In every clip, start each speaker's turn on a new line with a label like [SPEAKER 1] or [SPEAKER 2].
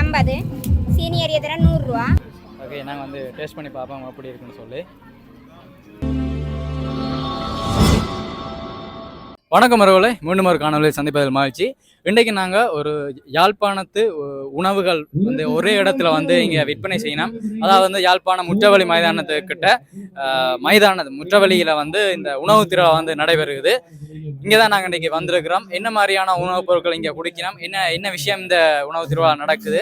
[SPEAKER 1] எண்பது சீனியர் எதிராக நூறுரூவா.
[SPEAKER 2] ஓகே நாங்கள் வந்து டேஸ்ட் பண்ணி பார்ப்போம் எப்படி இருக்குன்னு சொல்லி. வணக்கம் மரவலை மீண்டும் ஒரு காணொலி சந்திப்பதில் மகிழ்ச்சி. இன்றைக்கு நாங்கள் ஒரு யாழ்ப்பாணத்து உணவுகள் வந்து ஒரே இடத்துல வந்து இங்கே விற்பனை செய்யணும். அதாவது வந்து யாழ்ப்பாணம் முற்றவழி மைதானத்துக்கிட்ட ஆஹ், முற்றவழியில் வந்து இந்த உணவு திருவிழா வந்து நடைபெறுகிறது. இங்கே தான் நாங்கள் இன்றைக்கி வந்திருக்கிறோம். என்ன மாதிரியான உணவுப் பொருட்கள் இங்கே குடிக்கணும்? என்ன என்ன விஷயம் இந்த உணவு திருவிழா நடக்குது?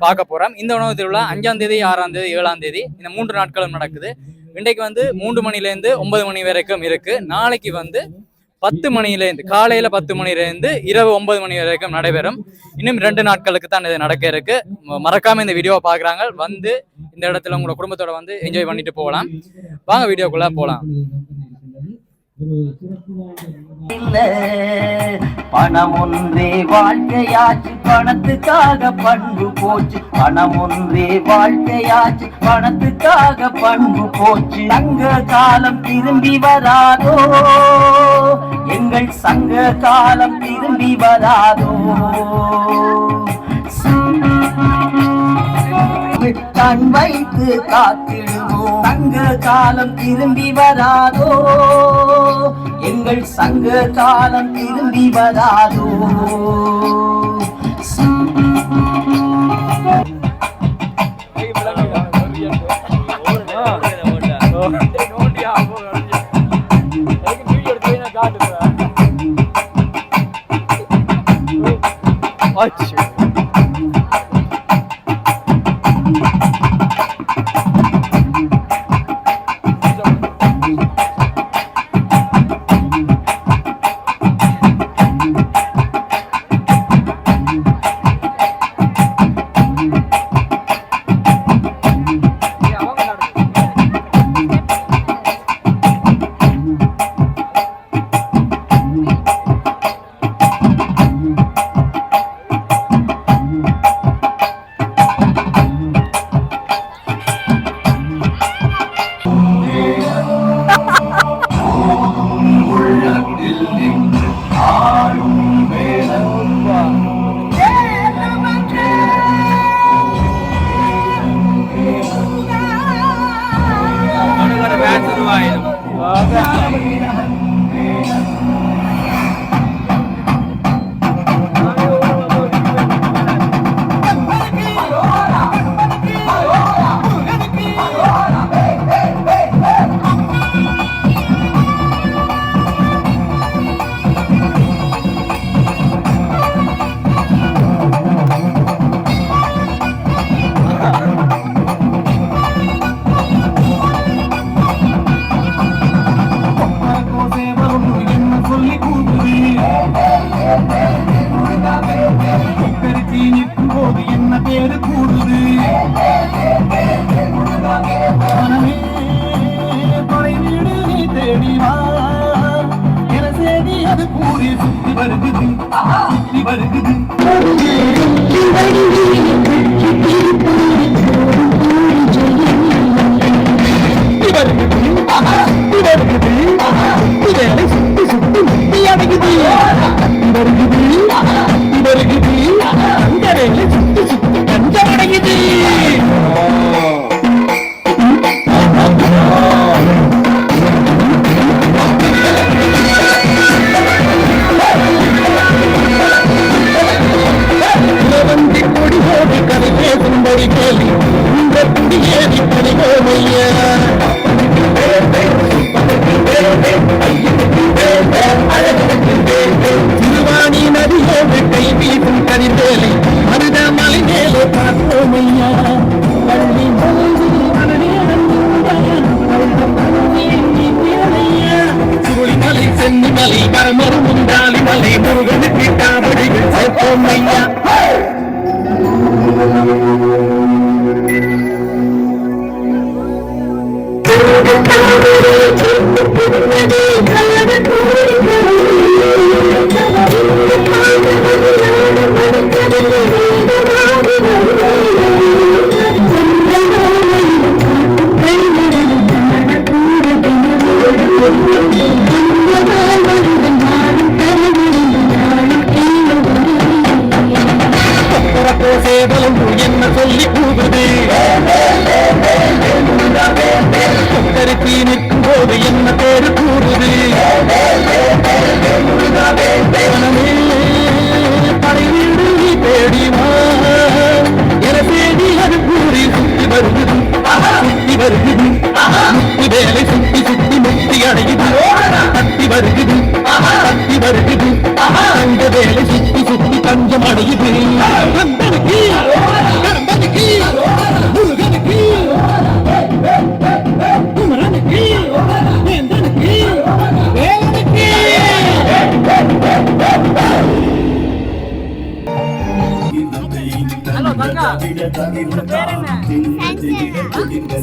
[SPEAKER 2] பார்க்க போகிறோம் இந்த உணவு திருவிழா அஞ்சாம் தேதி ஆறாம் தேதி ஏழாம் தேதி இந்த மூன்று நாட்களும் நடக்குது. இன்றைக்கு வந்து மூன்று மணிலேருந்து ஒன்பது மணி வரைக்கும் இருக்கு. நாளைக்கு வந்து பத்து மணியிலேருந்து காலையில பத்து மணிலேருந்து இரவு ஒன்பது மணி வரைக்கும் நடைபெறும். இன்னும் ரெண்டு நாட்களுக்கு தான் இது நடக்க இருக்கு. மறக்காம இந்த வீடியோவை பார்க்குறாங்க வந்து இந்த இடத்துல உங்களோட குடும்பத்தோட வந்து என்ஜாய் பண்ணிட்டு போகலாம். வாங்க வீடியோக்குள்ளே போகலாம்.
[SPEAKER 3] இல்ல பணம் ஒன்றே வாழ்க்கையாச்சு பணத்துக்காக பண்பு போச்சு. பணம் ஒன்றே வாழ்க்கையாச்சு பணத்துக்காக பண்பு போச்சு. சங்க காலம் திரும்பி வராதோ? எங்கள் சங்க காலம் திரும்பி வராதோ? கண் வைத்து காத்திடுவோம் சங்க காலம் திரும்பி வராதோ? எங்கள் சங்க காலம் திரும்பி வராதோ?
[SPEAKER 4] போது கலந்து கூடி வருகுது தங்க வேலை சுத்தி சுத்தி தஞ்சம் அடையுது. கந்தனுக்கு கந்தனுக்கு முருகனுக்கு குமரனுக்கு வேந்தனுக்கு வேலனுக்கு.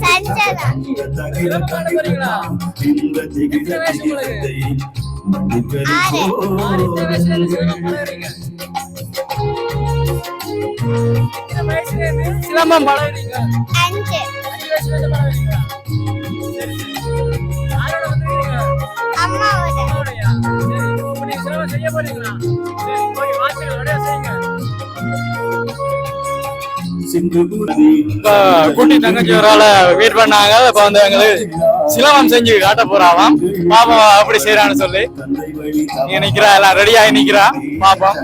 [SPEAKER 1] சஞ்சனா.
[SPEAKER 2] சிலம்பம் பழகுறீங்க? வயசுல பழகுறீங்க? செய்ய போறீங்களா? சரி போய் செய்யுங்க. குட்டி தங்கச்சி ஒரு ஆள வெயிட் பண்ணாங்க. இப்ப வந்து எங்களுக்கு சிலம்பம் செஞ்சு காட்ட போறாவாம் பாப்போம் அப்படி செய்யறான்னு சொல்லி. நிக்கிறா எல்லாம் ரெடி ஆகி நிக்கிறா. பாப்போம்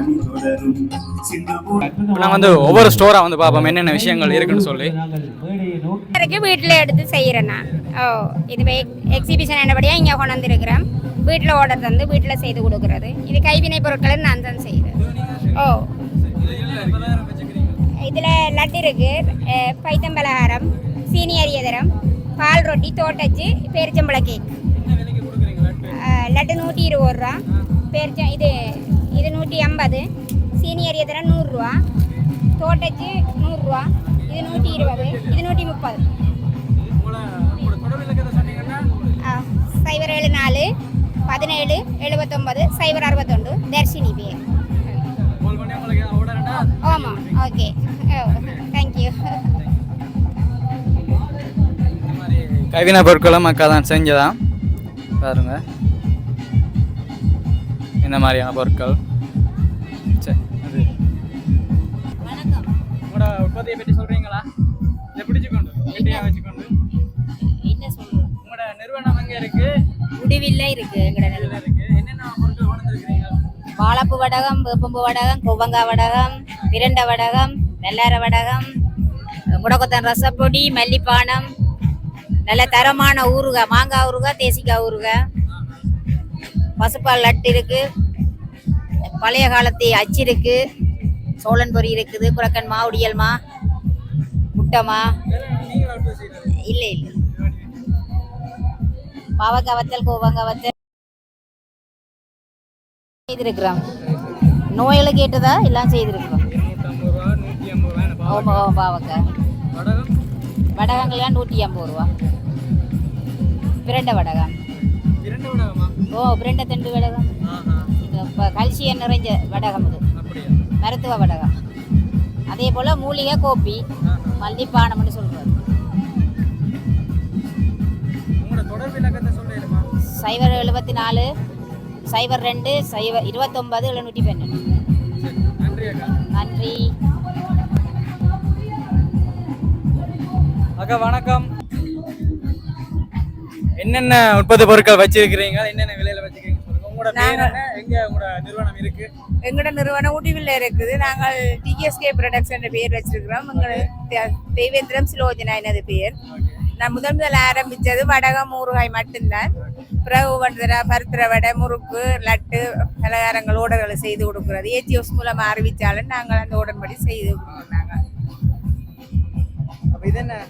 [SPEAKER 2] நான் வந்து ஒவ்வொரு ஸ்டோரா வந்து பாப்போம் என்னென்ன விஷயங்கள் இருக்குன்னு சொல்லி.
[SPEAKER 1] வரைக்கும் வீட்டில் எடுத்து செய்கிறேன் நான். ஓ இது எக்ஸிபிஷன் என்னபடியாக இங்கே கொண்டு வந்திருக்கிறேன் வீட்டில் ஆர்டர் தந்து வீட்டில் செய்து கொடுக்குறது. இது கைவினை பொருட்களை நான் தான் செய்கிறேன் ஓ. இதில் லட்டு இருக்கு. பைத்தம்பலகாரம் சீனியர் எதிரம் பால் ரொட்டி தோட்டச்சு பேரிச்சம்பழ கேக் லட்டு நூற்றி இருபது ரூபா. பேரிச்சம் இது இது நூற்றி ஐம்பது. சீனியர் எதிரம் நூறுரூவா தோட்டச்சு நூறுரூவா இது நூற்றி இருபது. இது நூற்றி முப்பது. சைபர் ஏழு நாலு பதினேழு எழுபத்தொம்பது சைபர் அறுபத்தொண்டு தர்ஷினி பேர். ஆமாம் ஓகே தேங்க்யூ
[SPEAKER 2] கைவினை பொருட்களும் அக்கா தான் செஞ்சதான் பாருங்க. இந்த மாதிரியான பொருட்கள்? சரி. உங்களோட உற்பத்தியை பற்றி சொல்றீங்களா? இதை பிடிச்சுக்கொண்டு வீட்டையா வச்சுக்கொண்டு
[SPEAKER 5] என்ன சொல்லுவோம்
[SPEAKER 2] உங்களோட நிறுவனம் எங்க இருக்கு?
[SPEAKER 5] முடிவில்ல இருக்கு எங்கட
[SPEAKER 2] இதுல
[SPEAKER 5] நிலைமை
[SPEAKER 2] இருக்கு. என்னென்ன பொருட்கள் கொண்டு வந்திருக்கிறீங்க
[SPEAKER 5] வாழைப்பு வடகம் வேப்பம்பு வடகம் கொவங்கா வடகம் பிரண்ட வடகம் வெள்ளார வடகம் முடக்கத்தான் ரசப்பொடி மல்லிப்பானம் நல்ல தரமான ஊறுகாய் மாங்காய் ஊறுகாய் தேசிக்காய் ஊறுகாய். பசுப்பால் லட்டு இருக்கு. பழைய காலத்து அச்சு இருக்கு. சோழன் பொரி இருக்குது. குரக்கன் மா உடியல் மா முட்டைமா இல்லை இல்லை. பாவக்காய் வத்தல் கோவங்காய் வத்தல். செய்திருக்கிறோம். நோய்களுக்கு கேட்டதா? எல்லாம் செய்திருக்கிறோம். ஓம பாவக்காய். வடகங்கள்லாம் நூற்றி ஐம்பது ரூபா. பிரண்ட வடகம்? ஓ பிரண்ட தண்டு வடகம். இப்போ கல்சியம் நிறைஞ்ச வடகம் இது
[SPEAKER 2] அப்படியா?
[SPEAKER 5] மருத்துவ வடகம். அதே போல் மூலிகை கோப்பி மல்லிப்பானம்னு சொல்கிறது சைபர் எழுபத்தி நாலு சைபர் ரெண்டு சைபர் இருபத்தொம்பது எழுநூற்றி பன்னெண்டு.
[SPEAKER 2] நன்றி அக்கா.
[SPEAKER 5] நன்றி.
[SPEAKER 2] அக்கா வணக்கம். என்னென்ன உற்பத்தி பொருட்கள் வச்சிருக்கிறீங்க? என்னென்ன விலையில வச்சிருக்கீங்க உங்களோட பேர் என்ன? எங்க உங்களோட நிறுவனம் இருக்கு?
[SPEAKER 6] எங்களோட நிறுவனம் ஊட்டிவில் இருக்குது. நாங்கள் டிஎஸ்கே ப்ரொடக்ஷன் பேர் வச்சிருக்கிறோம். எங்கள் தே- தேவேந்திரம் சிலோஜனா எனது பேர் நான் முதல் முதல் ஆரம்பிச்சது வடகம் ஊறுகாய் மட்டும்தான். பிறகு ஒவ்வொரு பருத்திர வடை முறுக்கு லட்டு பலகாரங்கள் ஓடர்களை செய்து கொடுக்குறது. ஏஜிஎஸ் மூலமா அறிவிச்சாலும் நாங்கள் அந்த உடன்படி செய்து கொடுக்குறோம் நாங்கள்.
[SPEAKER 2] அப்ப இது என்ன?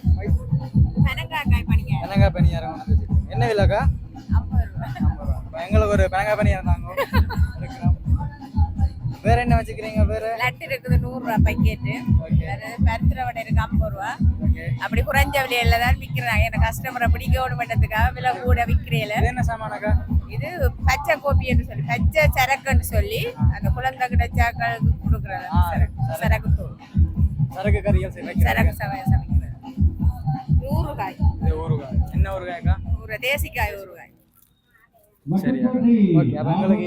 [SPEAKER 6] பனங்காய் பணிங்க
[SPEAKER 2] பெனங்கா பணியாரம். வந்து. என்ன விலைக்கா எங்களுக்கு ஒரு பெனங்கா பணியாரம் தாங்க இருக்கிறோம் வேற என்ன வச்சுக்கிறீங்க வேற?
[SPEAKER 6] லட்டு இருக்குது நூறுரூவா பக்கெட்டு பருத்திர வடை இருக்கு ஐம்பது ரூபா. அப்படி குறைஞ்ச விலையில தான் விற்கிறாங்க எனக்கு கஸ்டமரை பிடிக்க விடமாட்டதுக்காக விலை கூட விற்கிறேன்
[SPEAKER 2] இது என்ன சாமானக்கா
[SPEAKER 6] இது பச்சை கோப்பின்னு சொல்லி பச்சை சரக்குன்னு சொல்லி அந்த குழந்தை கிடைச்சாக்களுக்கு கொடுக்குறது சரக்கு. தூள்.
[SPEAKER 2] சரக்கு கறிகள்.
[SPEAKER 6] சரக்கு சமைய சமைக்கிறது ஊறுகாய்
[SPEAKER 2] இது ஊறுகாய் என்ன ஊறுகாய்க்கா
[SPEAKER 6] ஊற தேசிக்காய் ஊறுகாய்
[SPEAKER 2] சரியா. ஓகே அப்ப எங்களுக்கு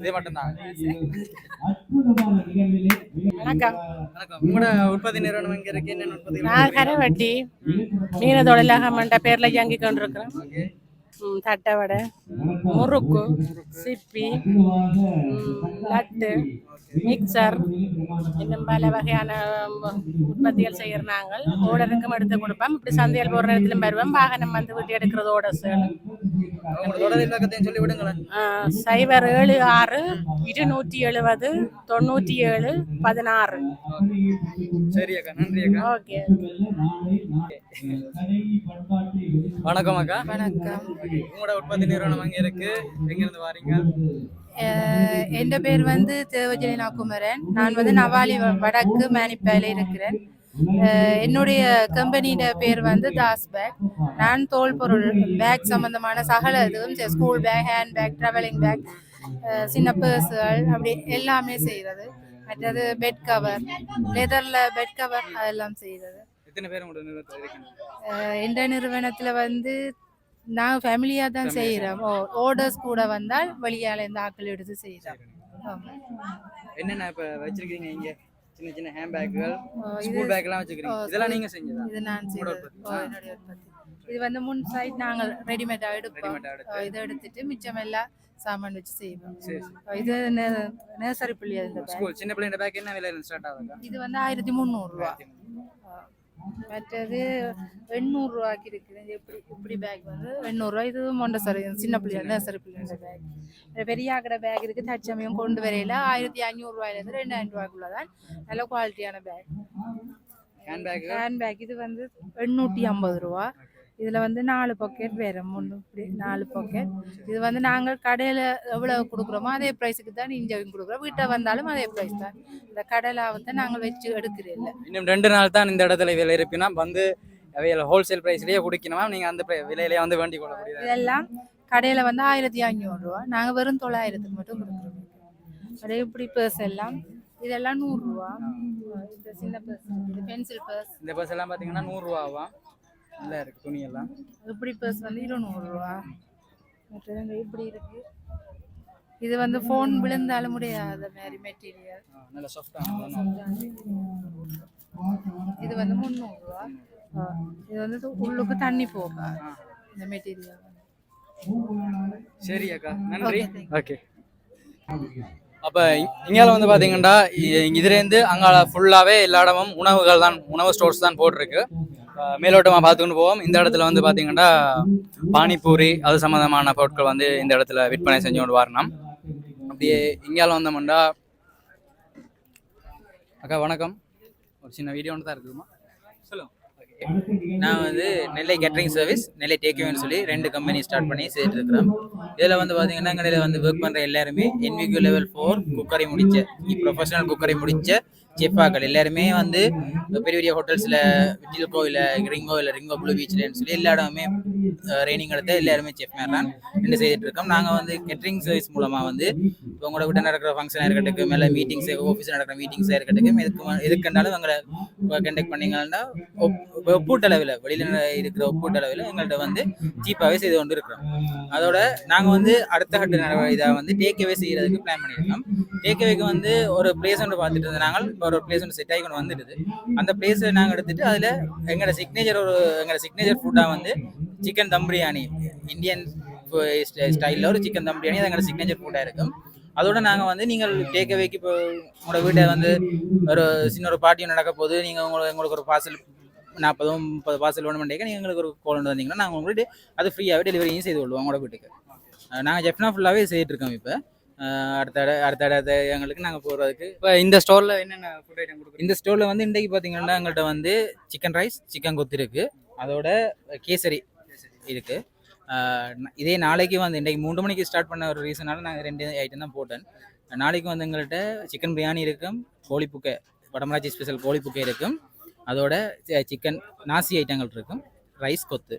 [SPEAKER 2] இதே மட்டும்தான்.
[SPEAKER 6] வணக்கம்.
[SPEAKER 2] வணக்கம். உங்களோட உற்பத்தி நிறுவனம் எங்க இருக்கு? என்னென்ன உற்பத்தி
[SPEAKER 7] நான் கரவட்டி மீன தொழிலாக மண்ட பேர்ல இயங்கி ம், தட்டை வடை. முறுக்கு சிப்பி லட்டு மிக்சர். இன்னும் பல வகையான உற்பத்திகள் செய்கிற நாங்கள். ஓடருக்கும் எடுத்து கொடுப்போம். இப்படி சந்தையில் போகிற இடத்துல வருவோம். வாகனம் வந்து வீட்டு எடுக்கிறது ஓடர்ஸுகள் சைபர் ஏழு ஆறு இருநூற்றி எழுபது தொண்ணூற்றி ஏழு பதினாறு.
[SPEAKER 2] சரி அக்கா நன்றி அக்கா.
[SPEAKER 7] ஓகே.
[SPEAKER 2] வணக்கம் அக்கா.
[SPEAKER 8] வணக்கம்.
[SPEAKER 2] உங்களோட உற்பத்தி நிறுவனம் அங்க இருக்கு? எங்க இருந்து வாரீங்க?
[SPEAKER 8] அஹ் என் பேர் வந்து தேவஜலினா குமரன். நான் வந்து நவாலி வடக்கு மேனிப்பேல இருக்கிறேன். என்னுடைய கம்பெனியோட பேர் வந்து தாஸ் பேக் நான் தோல் பொருள் பேக் சம்பந்தமான சகல இதுவும் school bag hand bag travelling bag சின்ன பர்ஸுகள் அப்படி எல்லாமே செய்கிறது மற்றது பெட் கவர் லெதரில் பெட் கவர் அதெல்லாம் செய்கிறது
[SPEAKER 2] உங்களோட நிறுவனத்தில்
[SPEAKER 8] வந்து நாங்கள் ஃபேமிலியாக தான் செய்கிறோம் ஓர்டர்ஸ் கூட வந்தால் வெளியால இந்த ஆட்கள் எடுத்து செய்கிறோம்
[SPEAKER 2] என்னென்ன இப்ப வச்சிருக்கீங்க இங்க? சின்ன சின்ன ஹேண்ட் பேக்குகள் ஸ்கூல் பேக் எல்லாம் வச்சிருக்கீங்க
[SPEAKER 8] ஓ,
[SPEAKER 2] இதெல்லாம் நீங்க செஞ்சதா?
[SPEAKER 8] இது நான். என்னுடைய இது வந்து முன் சைட் நாங்கள் ரெடிமேடாக எடுப்போம். இதை எடுத்துட்டு மிச்சம் எல்லாம் சாமான் வச்சு செய்வோம். இது நேசரி புள்ளி இந்த
[SPEAKER 2] சின்ன பிள்ளைங்க பேக் என்ன விலையில ஸ்டார்ட் ஆகுதுக்கா?
[SPEAKER 8] இது வந்து ஆயிரத்தி முந்நூறுரூவா மற்றது எண்ணூறு ரூபாய்க்கு இருக்குது. இது இப்படி பேக் வந்து எண்ணூறுரூவா இது மொண்டசரி சின்ன பிள்ளைங்க நர்சரி பிள்ளைங்க பேக் பெரிய ஆக்கடை பேக் இருக்குது. தற்சமயம் கொண்டு வரையில ஆயிரத்தி ஐநூறுரூவாயிலேருந்து ரெண்டாயிரம் ரூபாய்க்குள்ள தான் நல்ல குவாலிட்டியான bag
[SPEAKER 2] hand bag
[SPEAKER 8] hand bag இது வந்து எண்ணூற்றி ஐம்பது ரூபா. இதில் வந்து நாலு பாக்கெட் வேறு மூணு இப்படி நாலு பாக்கெட் இது வந்து நாங்கள் கடையில் எவ்வளோ கொடுக்குறோமோ அதே ப்ரைஸுக்கு தான் இன்ஜெக்ஷன் கொடுக்குறோம். வீட்டை வந்தாலும் அதே ப்ரைஸ் தான். இந்த கடையில் வந்து நாங்கள் வச்சு எடுக்கிறதில்ல
[SPEAKER 2] இன்னும் ரெண்டு நாள் தான் இந்த இடத்துல விலை இருப்பினா வந்து அவையில ஹோல்சேல் பிரைஸ்லயே குடிக்கணுமா? நீங்க அந்த விலையிலேயே வந்து வேண்டி கொள்ள முடியாது
[SPEAKER 8] இதெல்லாம் கடையில் வந்து ஆயிரத்தி ஐநூறுரூவா நாங்கள் வெறும் தொள்ளாயிரத்துக்கு மட்டும் கொடுக்குறோம். அதே இப்படி பர்ஸ் எல்லாம். இதெல்லாம் நூறுரூவா இந்த சின்ன பர்ஸ் பென்சில் பர்ஸ்
[SPEAKER 2] இந்த பஸ் எல்லாம் பாத்தீங்கன்னா நூறு ரூபாவா? நல்லா இருக்கு துணி எல்லாம்
[SPEAKER 8] இப்படி பர்ஸ் வந்து இருநூறுவா இப்படி இருக்கு. இது வந்து ஃபோன் விழுந்தாலும் முடியாத மாதிரி மெட்டீரியல்
[SPEAKER 2] நல்ல சாஃப்டா
[SPEAKER 8] இது வந்து முந்நூறுரூவா இது வந்து உள்ளுக்கு தண்ணி போகா இந்த மெட்டீரியல்
[SPEAKER 2] சரி அக்கா நன்றி. ஓகே அப்ப இ- இங்கால வந்து பாத்தீங்கன்னா இ- இதுலேருந்து அங்கால ஃபுல்லாவே எல்லா இடமும் உணவுகள் தான் உணவு ஸ்டோர்ஸ் தான் போட்டிருக்கு. மேலோட்டமாக மேலோட்டமா பார்த்துக்கிட்டு போவோம். இந்த இடத்துல வந்து பார்த்தீங்கன்னா பானிபூரி அது சம்மந்தமான பொருட்கள் வந்து இந்த இடத்துல விற்பனை செஞ்சு கொண்டு வரணும். அப்படியே இங்கால வந்தோம்னா அக்கா வணக்கம். ஒரு சின்ன வீடியோ ஒன்று தான் இருக்குதுமா? சொல்லுங்க.
[SPEAKER 9] நான் வந்து நெல்லை கேட்ரிங் சர்வீஸ் நெல்லை டேக்யூன்னு சொல்லி ரெண்டு கம்பெனி ஸ்டார்ட் பண்ணி செய்துட்டு இருக்கிறோம் இதில் வந்து பார்த்தீங்கன்னா கடையில் வந்து ஒர்க் பண்ணுற எல்லாருமே என்விக்யூ லெவல் ஃபோர் குக்கரை முடிச்ச ப்ரொஃபஷனல் குக்கரை முடிச்ச செஃப்பாக்கள் எல்லாருமே வந்து பெரிய பெரிய ஹோட்டல்ஸில் விட்டில்கோ இல்லை ரிங்கோ இல்லை ரிங்கோ ப்ளூ பீச்லன்னு சொல்லி எல்லா இடமுமே ட்ரைனிங் எடுத்து எல்லாருமே செஃப் மேலாம் ரெண்டு செய்துட்டு இருக்கோம். நாங்கள் வந்து கேட்டரிங் சர்வீஸ் மூலமாக வந்து இப்போ உங்களோட வீட்டில் நடக்கிற ஃபங்க்ஷனாக இருக்கட்டும் மேலே மீட்டிங்ஸ் ஆஃபீஸில் நடக்கிற மீட்டிங்ஸாக இருக்கட்டும் எதுக்கு எதுக்குண்டாலும் எங்களை கண்டக்ட் பண்ணீங்கன்னா ஒப்- ஒப்பூட்டளவில் வெளியில் இருக்கிற ஒப்பூட்டளவில் எங்கள்கிட்ட வந்து சீப்பாகவே செய்து கொண்டு இருக்கிறோம். அதோட நாங்கள் வந்து அடுத்த கட்ட இதாக வந்து டேக்அவே செய்கிறதுக்கு பிளான் பண்ணியிருக்கோம். டேக்அவேக்கு வந்து ஒரு பிளேஸ் ஒன்று பார்த்துட்டு இருந்தோம் நாங்கள் இப்போ ஒரு பிளேஸ் ஒன்று செட் ஆகி வந்துடுது. அந்த பிளேஸை நாங்கள் எடுத்துட்டு அதில் எங்களோட சிக்னேச்சர் ஒரு எங்களோட சிக்னேச்சர் ஃபுட்டாக வந்து சிக்கன் தம் பிரியாணி இந்தியன் ஸ்டைலில் ஒரு சிக்கன் தம் பிரியாணி அது எங்களோட சிக்னேச்சர் ஃபுட்டாக இருக்கும். அதோட நாங்கள் வந்து நீங்கள் டேக்அவேக்கு இப்போ உங்களோட வீட்டை வந்து ஒரு சின்ன ஒரு பார்ட்டியும் நடக்க போது நீங்கள் உங்களுக்கு உங்களுக்கு ஒரு பார்சல் நாற்பதும் முப்பது பார்சல் வேணும் பண்ணிக்க நீங்கள் எங்களுக்கு ஒரு கோல் வந்தீங்கன்னா நாங்கள் உங்களுக்கு அது ஃப்ரீயாகவே டெலிவரியும் செய்து கொள்வோம் உங்களோட வீட்டுக்கு. நாங்கள் ஜெஃப்னா ஃபுல்லாகவே செய்துட்டு இருக்கோம் இப்போ. அடுத்த அடுத்த அடுத்த எங்களுக்கு நாங்கள் போகிறதுக்கு
[SPEAKER 2] இப்போ இந்த ஸ்டோரில் என்னென்ன ஃபுட் ஐட்டம் கொடுக்குறீங்க?
[SPEAKER 9] இந்த ஸ்டோரில் வந்து இன்றைக்கு பார்த்தீங்கன்னா எங்கள்கிட்ட வந்து சிக்கன் ரைஸ் சிக்கன் கொத்து இருக்குது அதோட கேசரி இருக்குது இதே நாளைக்கு வந்து இன்றைக்கு மூன்று மணிக்கு ஸ்டார்ட் பண்ண ஒரு ரீசனால நாங்கள் ரெண்டு ஐட்டம் தான் போட்டேன். நாளைக்கு வந்து எங்கள்கிட்ட சிக்கன் பிரியாணி இருக்கும் கோழிப்புக்கை வடமராட்சி ஸ்பெஷல் கோழிப்புக்கை இருக்கும். அதோட சிக்கன் நாசி ஐட்டங்கள் இருக்கும் ரைஸ் கொத்து.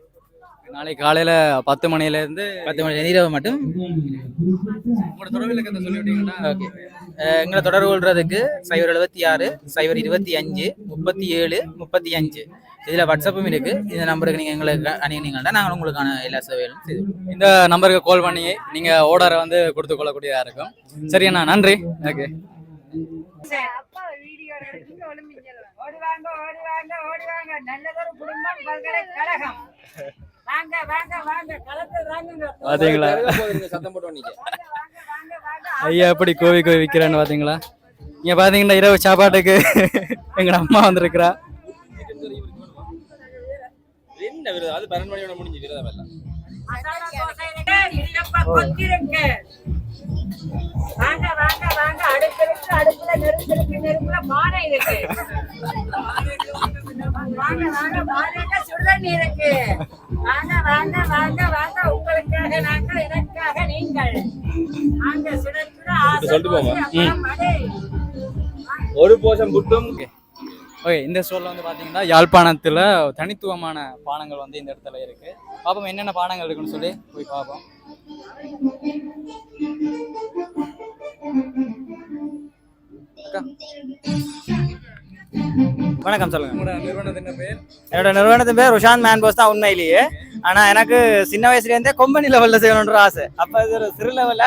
[SPEAKER 2] நாளைக்கு காலையில பத்து மணில இருந்து
[SPEAKER 9] பத்து மணி இரவு மட்டும்?
[SPEAKER 2] உங்களோட தொடர்பு இலக்கத்தை சொல்லி விட்டீங்கன்னா
[SPEAKER 9] ஓகே எங்களை தொடர்பு கொள்றதுக்கு சைபர் எழுபத்தி ஆறு சைபர் இருபத்தி அஞ்சு முப்பத்தி ஏழு முப்பத்தி அஞ்சு. இதில் வாட்ஸ்அப்பும் இருக்குது இந்த நம்பருக்கு நீங்கள் எங்களுக்கு அணுகினீங்கன்னா நாங்கள் உங்களுக்கான எல்லா சேவைகளும் செய்து.
[SPEAKER 2] இந்த நம்பருக்கு கால் பண்ணி நீங்க ஆர்டரை வந்து கொடுத்து கொள்ளக்கூடியதா இருக்கும். சரி அண்ணா நன்றி. ஓகே.
[SPEAKER 6] ஓடி வாங்க ஓடி வாங்க ஓடி வாங்க நல்லதொரு குடும்பம் பல்கலைக்கழகம்.
[SPEAKER 2] பாத்தீங்களா? ஐயா எப்படி கோவி கோவி விற்கிறான்னு பாத்தீங்களா? இங்க பாத்தீங்கன்னா இரவு சாப்பாட்டுக்கு எங்க அம்மா வந்திருக்கிறா.
[SPEAKER 10] என்ன விரதம்? அது பன்னெண்டு மணியோட முடிஞ்சு விரதம் எல்லாம்.
[SPEAKER 11] வாங்க வாங்க வாங்க. அடுப்பு இருக்கு அடுப்புல நெருப்பு இருக்கு நெருப்புல பானை இருக்கு. வாங்க வாங்க. பானையில சுடுதண்ணி இருக்கு. வாங்க வாங்க வாங்க வாங்க. உங்களுக்காக நாங்கள் எனக்காக நீங்கள். வாங்க சுட சுட ஆசை.
[SPEAKER 10] ஒரு போஷம் புட்டும்
[SPEAKER 2] ஓகே இந்த ஸ்டோர்ல வந்து பாத்தீங்கன்னா யாழ்ப்பாணத்துல தனித்துவமான பானங்கள் வந்து இந்த இடத்துல இருக்கு. பாப்போம் என்னென்ன பானங்கள் இருக்குன்னு சொல்லி போய் பார்ப்போம்
[SPEAKER 12] வணக்கம் சொல்லுங்க.
[SPEAKER 2] உங்களோட நிறுவனத்தின் பேர்?
[SPEAKER 12] என்னோட நிறுவனத்தின் பேர் ருஷாந்த் மேன் போஸ் தான் உண்மையிலேயே. ஆனா எனக்கு சின்ன வயசுல இருந்தே கொம்பனி லெவல்ல செய்யணுன்ற ஆசை. அப்ப சிறு லெவல்ல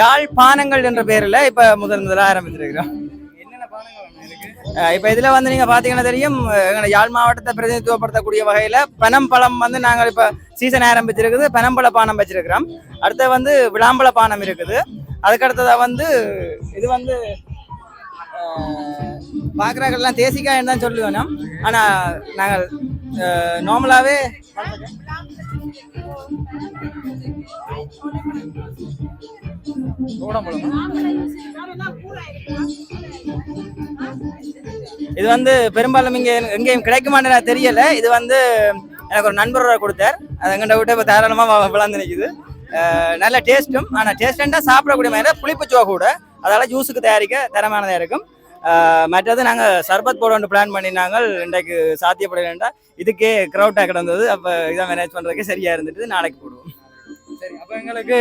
[SPEAKER 12] யாழ்ப்பாணங்கள் என்ற பேர்ல இப்ப முதல் முதலா ஆரம்பிச்சிருக்கிறோம். இப்ப இதுல வந்து நீங்க பாத்தீங்கன்னா தெரியும் எங்க யாழ் மாவட்டத்தை பிரதிநிதித்துவப்படுத்தக்கூடிய வகையில பனம்பழம் வந்து நாங்கள் இப்ப சீசன் ஆரம்பிச்சிருக்குது பனம்பழ பானம் வச்சிருக்கிறோம். அடுத்து வந்து விளாம்பழ பானம் இருக்குது. அதுக்கு அடுத்ததா வந்து இது வந்து பார்க்குறாங்கலாம் தேசிக்காய் தான் சொல்லுவேன் ஆனால் நாங்கள் நார்மலாகவே இது வந்து பெரும்பாலும் இங்கே எங்கேயும் கிடைக்குமான்னு எனக்கு தெரியல. இது வந்து எனக்கு ஒரு நண்பர் கொடுத்தார். அது எங்கிட்ட விட்டு இப்போ தாராளமாக விளந்து நிற்குது நல்ல டேஸ்ட்டும் ஆனால் டேஸ்டண்டா சாப்பிடக்கூடிய மாதிரி புளிப்பு கூட. அதால ஜூஸுக்கு தயாரிக்க தரமானதாக இருக்கும். மற்றது நாங்கள் சர்பத் போட ஒன்று பிளான் பண்ணினாங்க இன்றைக்கு சாத்தியப்படலைண்டா. இதுக்கே க்ரௌட்டாக கிடந்தது. அப்போ இதை மேனேஜ் பண்ணுறதுக்கு சரியாக இருந்துட்டு நாளைக்கு போடுவோம்.
[SPEAKER 2] சரி அப்ப எங்களுக்கு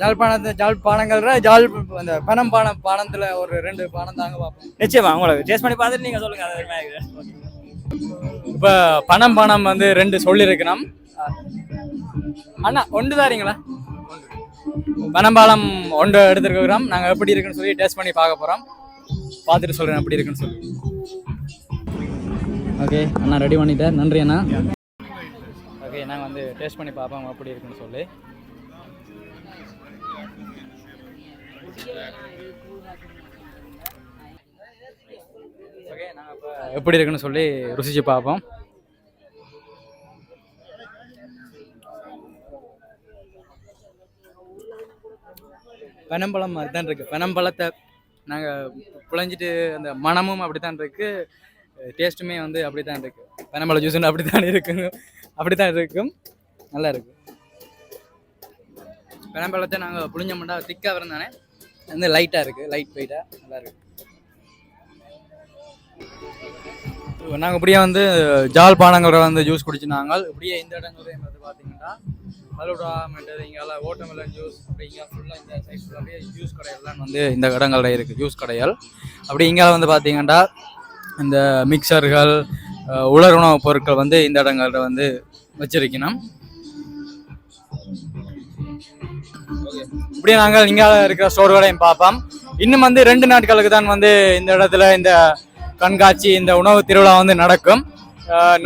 [SPEAKER 2] ஜாழ்ப்பாணத்து ஜாழ்ப்பாணங்கள்ற ஜாழ் அந்த பனம் பானம் பானத்துல ஒரு ரெண்டு பானம் தாங்க பார்ப்போம்.
[SPEAKER 12] நிச்சயமா உங்களுக்கு டேஸ்ட் பண்ணி பார்த்துட்டு நீங்கள் சொல்லுங்கள் அது
[SPEAKER 2] இப்ப பணம் பணம் வந்து ரெண்டு சொல்லியிருக்கிறோம் அண்ணா ஒன்று தாரீங்களா? பனம்பாலம் ஒன்று எடுத்துருக்கிறோம். நாங்கள் எப்படி இருக்குன்னு சொல்லி டேஸ்ட் பண்ணி பார்க்க போகிறோம் பார்த்துட்டு சொல்கிறேன் எப்படி இருக்குன்னு சொல்லி. ஓகே அண்ணா ரெடி பண்ணிட்டேன் நன்றி அண்ணா. ஓகே நாங்கள் வந்து டேஸ்ட் பண்ணி பார்ப்போம் எப்படி இருக்குன்னு சொல்லி. ஓகே நாங்கள் இப்போ எப்படி இருக்குன்னு சொல்லி ருசிச்சு பார்ப்போம். பெனம்பழம் மாதிரி தான் இருக்குது பெனம்பழத்தை நாங்கள் புழஞ்சிட்டு அந்த மணமும் அப்படி தான் இருக்குது டேஸ்ட்டுமே வந்து அப்படி தான் இருக்குது பெனம்பழ ஜூஸ்னு அப்படி தான் இருக்குங்க அப்படி தான் இருக்கும். நல்லா இருக்கும் பெனம்பழத்தை நாங்கள் புளிஞ்சோம்னா திக்காக இருந்தானே வந்து லைட்டாக இருக்குது லைட் வெயிட்டாக நல்லா இருக்குது நாங்கள் இப்படியே வந்து ஜால் பானங்களை வந்து ஜூஸ் குடிச்சினாங்க இப்படியே இந்த இடங்களையும் வந்து பார்த்தீங்கன்னா ஃபலூடா மற்றது இங்கே ஓட்டமெலன் ஜூஸ் அப்படி இங்கே ஃபுல்லாக இந்த சைட் ஃபுல்லாக அப்படியே ஜூஸ் கடையெல்லாம் வந்து இந்த இடங்கள்ல இருக்குது ஜூஸ் கடைகள். அப்படி இங்கே வந்து பார்த்தீங்கன்னா இந்த மிக்சர்கள் உலர் உணவுப் பொருட்கள் வந்து இந்த இடங்கள்ல வந்து வச்சிருக்கணும். இப்படியே நாங்கள் இங்கே இருக்கிற ஸ்டோர்களையும் பார்ப்போம். இன்னும் வந்து ரெண்டு நாட்களுக்கு தான் வந்து இந்த இடத்துல இந்த கண்காட்சி இந்த உணவு திருவிழா வந்து நடக்கும்.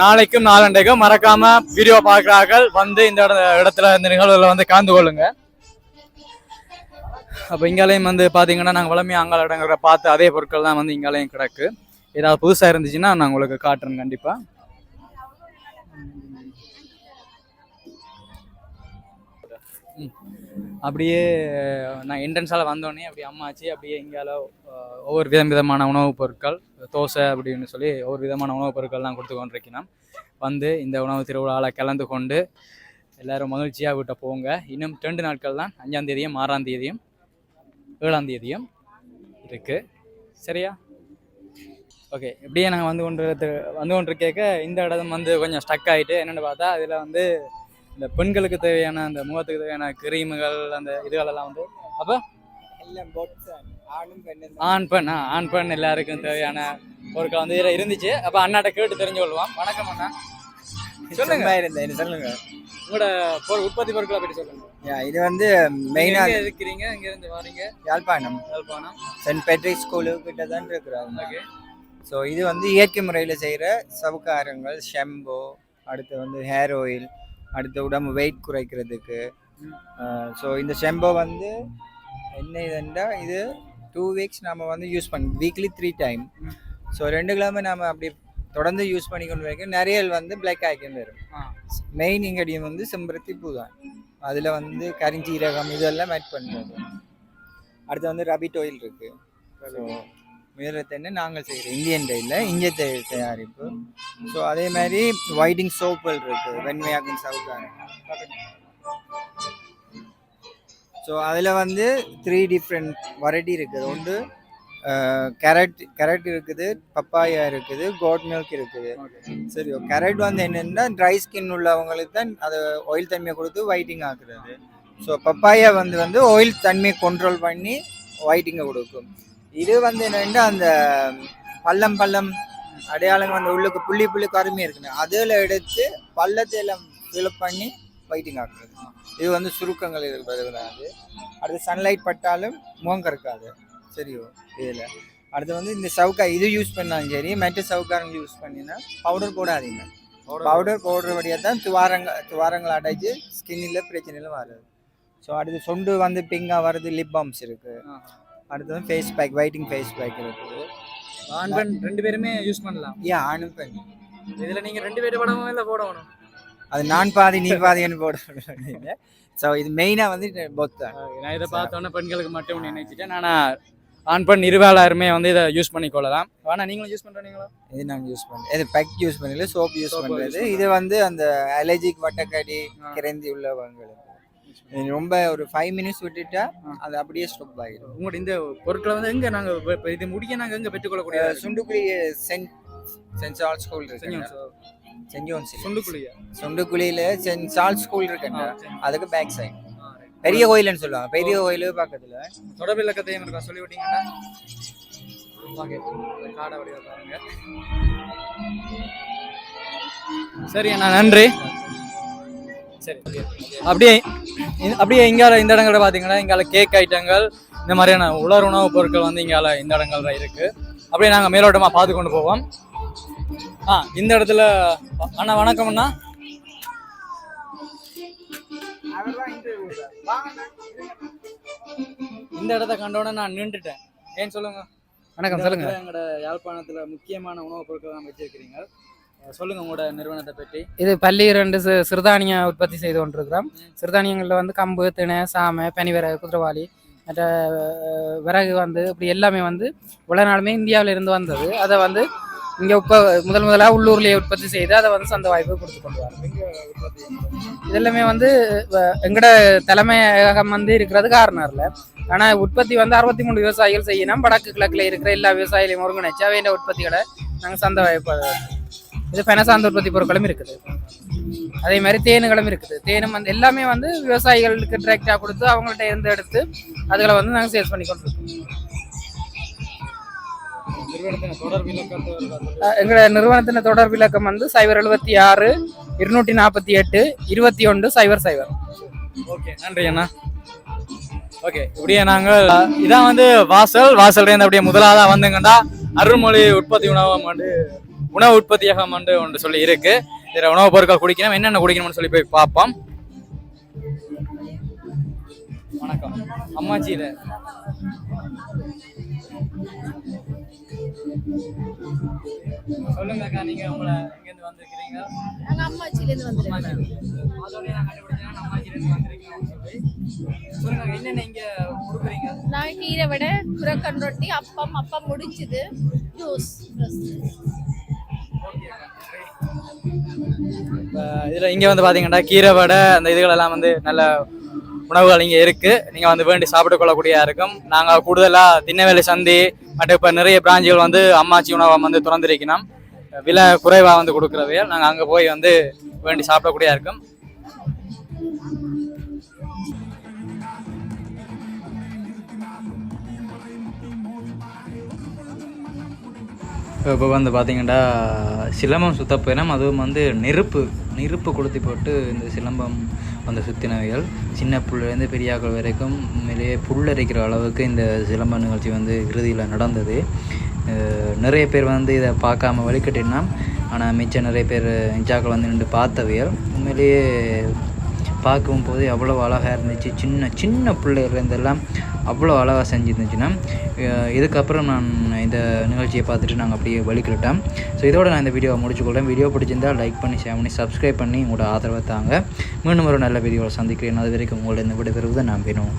[SPEAKER 2] நாளைக்கும் நாளண்டைக்கும் மறக்காம வீடியோ பார்க்குறார்கள். வந்து இந்த இடத்துல இந்த நிகழ்வுல வந்து கலந்து கொள்ளுங்க. அப்போ இங்காலையும் வந்து பார்த்தீங்கன்னா நாங்கள் வளமையாக அங்கால இடங்கிற பார்த்து அதே பொருட்கள் தான் வந்து இங்காலையும் கிடக்கு. ஏதாவது புதுசாக இருந்துச்சுன்னா நான் உங்களுக்கு காட்டுறேன் கண்டிப்பாக அப்படியே நான் என்ட்ரன்ஸால் வந்தோடனே அப்படியே அம்மாச்சி அப்படியே இங்கால ஒவ்வொரு விதம் விதமான உணவுப் பொருட்கள் தோசை அப்படின்னு சொல்லி ஒவ்வொரு விதமான உணவுப் பொருட்கள்லாம் கொடுத்து கொண்டிருக்கிறோம். வந்து இந்த உணவு திருவிழாவில் கலந்து கொண்டு எல்லோரும் மகிழ்ச்சியாக விட்ட போங்க. இன்னும் ரெண்டு நாட்கள் தான் அஞ்சாம் தேதியும் ஆறாம் தேதியும் ஏழாம் தேதியும் இருக்குது சரியா? ஓகே இப்படியே நாங்கள் வந்து கொண்டு வந்து கொண்டு கேட்க இந்த இடம் வந்து கொஞ்சம் ஸ்டக் ஆகிட்டு என்னென்னு பார்த்தா அதில் வந்து இந்த பெண்களுக்கு தேவையான அந்த முகத்துக்கு தேவையான கிரீமுகள் அந்த இதுகளெல்லாம் வந்து அப்போ? ஆண் பெண் ஆண் பெண் எல்லாருக்கும் தேவையான பொருட்கள் வந்து இதில் இருந்துச்சு. அப்போ அண்ணாட்ட கேட்டு தெரிஞ்சு கொள்வோம் வணக்கம் அண்ணா. சொல்லுங்க.
[SPEAKER 12] இருந்தேன். சொல்லுங்க.
[SPEAKER 2] உங்களோட பொருள் உற்பத்தி பொருட்களை பற்றி சொல்லுங்க.
[SPEAKER 12] இது வந்து மெயினா
[SPEAKER 2] எங்க இருக்கிறீங்க? எங்க இருந்து வாரீங்க?
[SPEAKER 12] Yazhpanam.
[SPEAKER 2] Yazhpanam.
[SPEAKER 12] Saint Patrick school கிட்ட தான் இருக்கிறாங்க
[SPEAKER 2] ஓகே.
[SPEAKER 12] ஸோ இது வந்து இயற்கை முறையில் செய்கிற சவுக்காரங்கள் ஷெம்போ
[SPEAKER 13] அடுத்து வந்து ஹேர் ஆயில் அடுத்து உடம்பு வெயிட் குறைக்கிறதுக்கு. ஸோ இந்த ஷெம்போ வந்து என்ன இதுண்டா இது டூ வீக்ஸ் நம்ம வந்து யூஸ் பண்ணி வீக்லி த்ரீ டைம் ஸோ ரெண்டு கிழமை நம்ம அப்படி தொடர்ந்து யூஸ் பண்ணிக்கொண்டு வரைக்கும் நிறைய வந்து பிளாக் ஆகிக்கொண்டு வரும். மெயின் இன்கிரிடியன் வந்து செம்பருத்தி பூ தான். அதில் வந்து கரிஞ்சீரகம் இதெல்லாம் ஆட் பண்ணுறது. அடுத்து வந்து ரபிட் ஆயில் இருக்குது ஸோ முயலத்தென்னு நாங்கள் செய்கிறோம் இந்தியன் டைலில் இந்திய தயாரிப்பு. ஸோ அதே மாதிரி ஒயிட்டிங் சோப்புகள் இருக்குது வெண்மையாக்கும் சவுக்கான ஸோ அதில் வந்து த்ரீ டிஃப்ரெண்ட் வெரைட்டி இருக்குது. ஒன்று கேரட் கேரட் இருக்குது பப்பாயா இருக்குது கோட் மில்க் இருக்குது. சரி கேரட் வந்து என்னென்னா ட்ரை ஸ்கின் உள்ளவங்களுக்கு தான் அது ஆயில் தன்மையை கொடுத்து ஒயிட்டிங் ஆக்குறது. ஸோ பப்பாயா வந்து வந்து ஆயில் தன்மையை கண்ட்ரோல் பண்ணி ஒயிட்டிங்கை கொடுக்கும். இது வந்து என்னென்னா அந்த பள்ளம் பள்ளம் அடையாளங்கள் வந்து உள்ளுக்கு புள்ளி புள்ளி கருமையாக இருக்குன்னு. அதில் எடுத்து பள்ளத்தை எல்லாம் ஃபில்அப் பண்ணி ஒயிட்டிங் ஆக்குறது இது வந்து சுருக்கங்கள் இருக்கிறது அடுத்து சன்லைட் பட்டாலும் முகம் கறக்காது சரியோ இதில். அடுத்து வந்து இந்த சவுக்கா இது யூஸ் பண்ணாலும் சரி மற்ற சவுக்காரங்க யூஸ் பண்ணினா பவுடர் போடாதீங்க. பவுடர் போடுற வழியாக தான் துவாரங்க துவாரங்கள் அடைச்சு ஸ்கின்னில் பிரச்சனைலாம் வருது. ஸோ அடுத்து சொண்டு வந்து பிங்காக வருது லிப் பாம்ஸ் இருக்குது அடுத்து வந்து face pack whitening face pack இருக்குது.
[SPEAKER 2] ஆண் பெண் ரெண்டு பேருமே யூஸ் பண்ணலாம்.
[SPEAKER 13] ஏன் ஆணும் பெண்
[SPEAKER 2] இதுல நீங்க ரெண்டு பேரும் படமும் இல்ல போடணும்.
[SPEAKER 13] அது நான் பாதி நீ பாதின்னு போட ஸோ இது மெயினாக வந்து பொத்
[SPEAKER 2] நான் இதை பார்த்தோன்னே பெண்களுக்கு மட்டும் நினைச்சிட்டேன். நானா ஆண் பெண் இருவேளாருமே வந்து இதை யூஸ் பண்ணிக்கொள்ளலாம். வேணா நீங்களும் யூஸ் பண்றீங்களா?
[SPEAKER 13] இது நாங்கள் யூஸ் பண்ணுறோம் இது பெக் யூஸ் பண்ணல சோப் யூஸ் பண்ணுறது. இது வந்து அந்த அலர்ஜிக் வட்டக்கடி கிரந்தி உள்ளவங்களுக்கு. ரொம்ப ஒரு ஃபைவ் மினிட்ஸ் விட்டுட்டா அது அப்படியே ஸ்டாப் ஆகிடும்
[SPEAKER 2] உங்களோட இந்த பொருட்களை வந்து எங்க நாங்க இப்ப- இப்ப இது முடிக்க நாங்க எங்க பெற்றுக்கொள்ளக்கூடிய
[SPEAKER 13] Chundikuli saint saint Charles school. Saint John's
[SPEAKER 2] சுண்டுக்குழியா?
[SPEAKER 13] சுண்டுக்குழியில சென்ட் சார்ல்ஸ் ஸ்கூல் இருக்குங்க. அதுக்கு பேக் சைடு பெரிய கோயில்னு சொல்லுவாங்க. பெரிய கோயில் பக்கத்துல.
[SPEAKER 2] தொடர்பு இலக்கத்தையும் இருக்கா? சொல்லி விட்டீங்கன்னா? காடை வடிவா பாருங்க. சரி அண்ணா நன்றி. சரி. அப்படியே அப்படியே இங்கால இந்த இடங்கள்ல பாத்தீங்கன்னா இங்கால கேக் ஐட்டங்கள் இந்த மாதிரியான உலர் உணவுப் பொருட்கள் வந்து இங்கால இந்த இடங்கள்ல இருக்கு. அப்படியே நாங்க மேலோட்டமா பார்த்து கொண்டு போவோம். ஆ இந்த இடத்துல அண்ணா வணக்கம் அண்ணா. இந்த இடத்த கண்டோட நான் நின்றுட்டேன். ஏன் சொல்லுங்க?
[SPEAKER 14] வணக்கம் சொல்லுங்க.
[SPEAKER 2] எங்களோட யாழ்ப்பாணத்துல முக்கியமான உணவுப் பொருட்கள் தான் வச்சிருக்கிறீங்க. சொல்லுங்க உங்களோட நிறுவனத்தை பற்றி.
[SPEAKER 14] இது பள்ளி ரெண்டு சி- சிறுதானிய உற்பத்தி செய்து கொண்டிருக்கிறோம். சிறுதானியங்களில் வந்து கம்பு திணை சாமை பனிவிறகு குதிரவாளி மற்ற விறகு வந்து இப்படி எல்லாமே வந்து இவ்வளோ நாளுமே இந்தியாவில் இருந்து வந்தது. அதை வந்து இங்கே இப்போ முதல் முதலாக உள்ளூர்லேயே உற்பத்தி செய்து அதை வந்து சந்த வாய்ப்பு கொடுத்து கொண்டு வரோம். இதெல்லாமே வந்து எங்கட தலைமையகம் வந்து இருக்கிறது காரணம்ல ஆனால் உற்பத்தி வந்து அறுபத்தி மூணு விவசாயிகள் செய்யணும். வடக்கு கிழக்கில் இருக்கிற எல்லா விவசாயிகளையும் ஒருங்கிணைச்சு அவையின் உற்பத்திகளை நாங்கள் சந்த வாய்ப்பு இது பெனசாந்த உற்பத்தி பொருட்களும் இருக்குது. அதே மாதிரி தேனுகளும் இருக்குது. தேனும் வந்து எல்லாமே வந்து விவசாயிகளுக்கு டிரெக்டாக கொடுத்து அவங்கள்ட்ட இருந்து எடுத்து அதுகளை வந்து நாங்கள் சேல்ஸ் பண்ணி கொண்டிருக்கோம். எங்களோட நிறுவனத்தின் தொடர்பு இலக்கம் வந்து சைபர் எழுபத்தி ஆறு இருநூற்றி நாற்பத்தி எட்டு இருபத்தி ஒன்று சைபர் சைபர்
[SPEAKER 2] ஓகே நன்றி அண்ணா. ஓகே இப்படியே நாங்கள் இதான் வந்து வாசல். வாசல் இருந்து அப்படியே முதலாவதா வந்துங்கண்டா அருள்மொழி உற்பத்தி உணவகம் வந்து உணவு உற்பத்தியகம் வந்து ஒன்று சொல்லி இருக்கு. இதில் உணவுப் பொருட்கள் குடிக்கணும் என்னென்ன குடிக்கணும்னு சொல்லி போய் பார்ப்போம். வணக்கம். அம்மாச்சி இதை. சொல்லுங்க அக்கா நீங்க உங்களை எங்கேருந்து வந்திருக்கிறீங்க?
[SPEAKER 15] நாங்க அம்மாச்சிலேருந்து வந்துருக்கோம்.
[SPEAKER 2] அதோடய நான் கண்டுபிடிச்சேன் அம்மாச்சிலேருந்து வந்திருக்கீங்கன்னு சொல்லி. சொல்லுங்க என்னென்ன இங்க கொடுக்குறீங்க?
[SPEAKER 15] நான் கீரை வடை குரக்கன் ரொட்டி அப்பம் அப்பம் முடிச்சுது ஜூஸ்.
[SPEAKER 2] இதில் இங்கே வந்து பார்த்தீங்கன்னா கீரை வடை அந்த இதுகளெல்லாம் வந்து நல்ல உணவுகள் இங்கே இருக்குது நீங்கள் வந்து வேண்டி சாப்பிட்டு கொள்ளக்கூடியதாக இருக்கும். நாங்கள் கூடுதலாக திண்ணவேலி சந்தி மற்றும் இப்போ நிறைய பிராஞ்சுகள் வந்து அம்மாச்சி உணவகம் வந்து திறந்திருக்கணும். விலை குறைவாக வந்து கொடுக்குறவையே நாங்கள் அங்கே போய் வந்து வேண்டி சாப்பிடக்கூடியதாக இருக்கும். இப்போ வந்து பார்த்தீங்கன்னா சிலம்பம் சுத்த போயிடும் அதுவும் வந்து நெருப்பு நெருப்பு கொளுத்தி போட்டு இந்த சிலம்பம் வந்து சுத்தினவைகள். சின்ன புள்ளிலேருந்து பெரியாக்கள் வரைக்கும் உண்மையிலேயே புல்லரிக்கிற அளவுக்கு இந்த சிலம்ப நிகழ்ச்சி வந்து இறுதியில் நடந்தது. நிறைய பேர் வந்து இதை பார்க்காம வழிகட்டினா
[SPEAKER 16] ஆனால் மிச்சம் நிறைய பேர் இஞ்சாக்கள் வந்து நின்று பார்த்தவையல் உண்மையிலேயே பார்க்கும் போது அவ்வளோ அழகாக இருந்துச்சு. சின்ன சின்ன பிள்ளைகள்லேருந்தெல்லாம் அவ்வளோ அழகாக செஞ்சுருந்துச்சுன்னா இதுக்கப்புறம் நான் இந்த நிகழ்ச்சியை பார்த்துட்டு நாங்கள் அப்படியே வலிக்கிட்டோம் ஸோ இதோட நான் இந்த வீடியோவை முடிச்சுக்கொள்கிறேன் வீடியோ பிடிச்சிருந்தால் லைக் பண்ணி ஷேர் பண்ணி சப்ஸ்கிரைப் பண்ணி உங்களோட ஆதரவை தாங்க. மீண்டும் ஒரு நல்ல வீடியோவில் சந்திக்கிறேன். அது வரைக்கும் உங்களோட இந்த விடைபெறுவதை நான் வேணும்